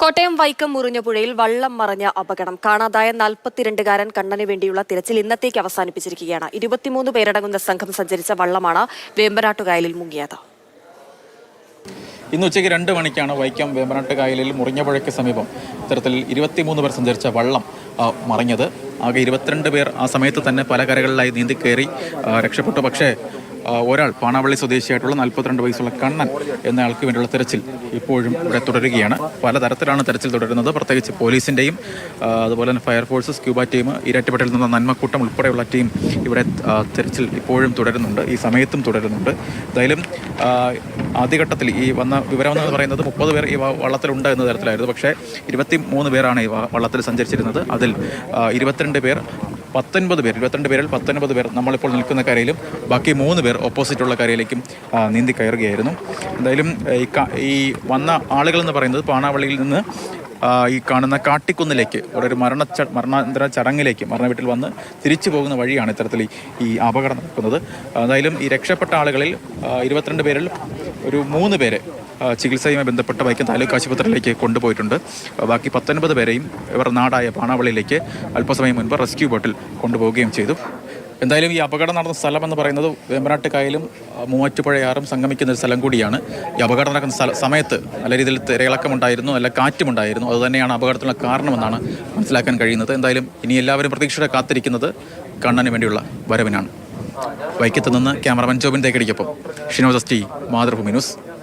കോട്ടയം വൈക്കം മുറിഞ്ഞപുഴയിൽ വള്ളം മറഞ്ഞ അപകടം. കാണാതായ നാൽപ്പത്തിരണ്ടുകാരൻ കണ്ണന് വേണ്ടിയുള്ള തിരച്ചിൽ ഇന്നത്തേക്ക് അവസാനിപ്പിച്ചിരിക്കുകയാണ്. ഇരുപത്തിമൂന്ന് പേരടങ്ങുന്ന സംഘം സഞ്ചരിച്ച വള്ളമാണ് വേമ്പനാട്ടുകായലിൽ മുങ്ങിയത്. ഇന്ന് ഉച്ചയ്ക്ക് രണ്ട് മണിക്കാണ് വൈക്കം വേമ്പനാട്ടുകായലിൽ മുറിഞ്ഞപുഴയ്ക്ക് സമീപം ഇത്തരത്തിൽ ഇരുപത്തിമൂന്ന് പേർ സഞ്ചരിച്ച വള്ളം മറിഞ്ഞത്. ആകെ ഇരുപത്തിരണ്ട് പേർ ആ സമയത്ത് തന്നെ പല കരകളിലായി നീന്തി കയറി രക്ഷപ്പെട്ടു. പക്ഷേ ഒരാൾ പാണാവള്ളി സ്വദേശിയായിട്ടുള്ള നാൽപ്പത്തിരണ്ട് വയസ്സുള്ള കണ്ണൻ എന്നയാൾക്ക് വേണ്ടിയുള്ള തെരച്ചിൽ ഇപ്പോഴും ഇവിടെ തുടരുകയാണ്. പലതരത്തിലാണ് തെരച്ചിൽ തുടരുന്നത്. പ്രത്യേകിച്ച് പോലീസിന്റെയും അതുപോലെ തന്നെ ഫയർഫോഴ്സ് ക്യൂബ ടീം ഇരട്ടപ്പെട്ടിൽ നിന്ന് നന്മക്കൂട്ടം ഉൾപ്പെടെയുള്ള ടീം ഇവിടെ തെരച്ചിൽ ഇപ്പോഴും തുടരുന്നുണ്ട്. ഈ സമയത്തും തുടരുന്നുണ്ട്. എന്തായാലും ആദ്യഘട്ടത്തിൽ ഈ വന്ന വിവരം എന്ന് പറയുന്നത് മുപ്പത് പേർ ഈ വള്ളത്തിലുണ്ട് എന്ന തരത്തിലായിരുന്നു. പക്ഷേ ഇരുപത്തി മൂന്ന് പേരാണ് ഈ വള്ളത്തിൽ സഞ്ചരിച്ചിരുന്നത്. അതിൽ ഇരുപത്തിരണ്ട് പേർ പത്തൊൻപത് പേർ ഇരുപത്തിരണ്ട് പേരിൽ പത്തൊൻപത് പേർ നമ്മളിപ്പോൾ നിൽക്കുന്ന കരയിലും ബാക്കി മൂന്ന് പേർ ഓപ്പോസിറ്റുള്ള കരയിലേക്കും നീന്തി കയറുകയായിരുന്നു. എന്തായാലും ഈ വന്ന ആളുകളെന്ന് പറയുന്നത് പാണാവള്ളിയിൽ നിന്ന് ഈ കാണുന്ന കാട്ടിക്കുന്നിലേക്ക് ഇവിടെ ഒരു മരണ മരണാന്തര ചടങ്ങിലേക്ക് മരണ വീട്ടിൽ വന്ന് തിരിച്ചു പോകുന്ന വഴിയാണ് ഇത്തരത്തിൽ ഈ- അപകടം നടക്കുന്നത്. എന്തായാലും ഈ രക്ഷപ്പെട്ട ആളുകളിൽ ഇരുപത്തിരണ്ട് പേരിൽ ഒരു മൂന്ന് പേരെ ചികിത്സയുമായി ബന്ധപ്പെട്ട വൈക്കം താലൂക്ക് ആശുപത്രിയിലേക്ക് കൊണ്ടുപോയിട്ടുണ്ട്. ബാക്കി പത്തൊൻപത് പേരെയും ഇവർ നാടായ പാണാവളിയിലേക്ക് അല്പസമയം മുൻപ് റെസ്ക്യൂ ബോട്ടിൽ കൊണ്ടുപോവുകയും ചെയ്തു. എന്തായാലും ഈ അപകടം നടന്ന സ്ഥലം എന്ന് പറയുന്നത് വേമ്പനാട്ടുകായലും മൂവാറ്റുപുഴയാറും സംഗമിക്കുന്ന ഒരു സ്ഥലം കൂടിയാണ്. ഈ അപകടം നടക്കുന്ന സ്ഥല സമയത്ത് നല്ല രീതിയിൽ തിരയിളക്കമുണ്ടായിരുന്നു നല്ല കാറ്റുമുണ്ടായിരുന്നു. അതുതന്നെയാണ് അപകടത്തിനുള്ള കാരണമെന്നാണ് മനസ്സിലാക്കാൻ കഴിയുന്നത്. എന്തായാലും ഇനി എല്ലാവരും പ്രതീക്ഷയോടെ കാത്തിരിക്കുന്നത് കണ്ണന് വേണ്ടിയുള്ള വരവിനാണ്. വൈക്കത്ത് നിന്ന് ക്യാമറമാൻ ജോബിൻ തേക്കടിക്കൊപ്പം. ഷിനോദസ് ടി മാതൃഭൂമി ന്യൂസ്.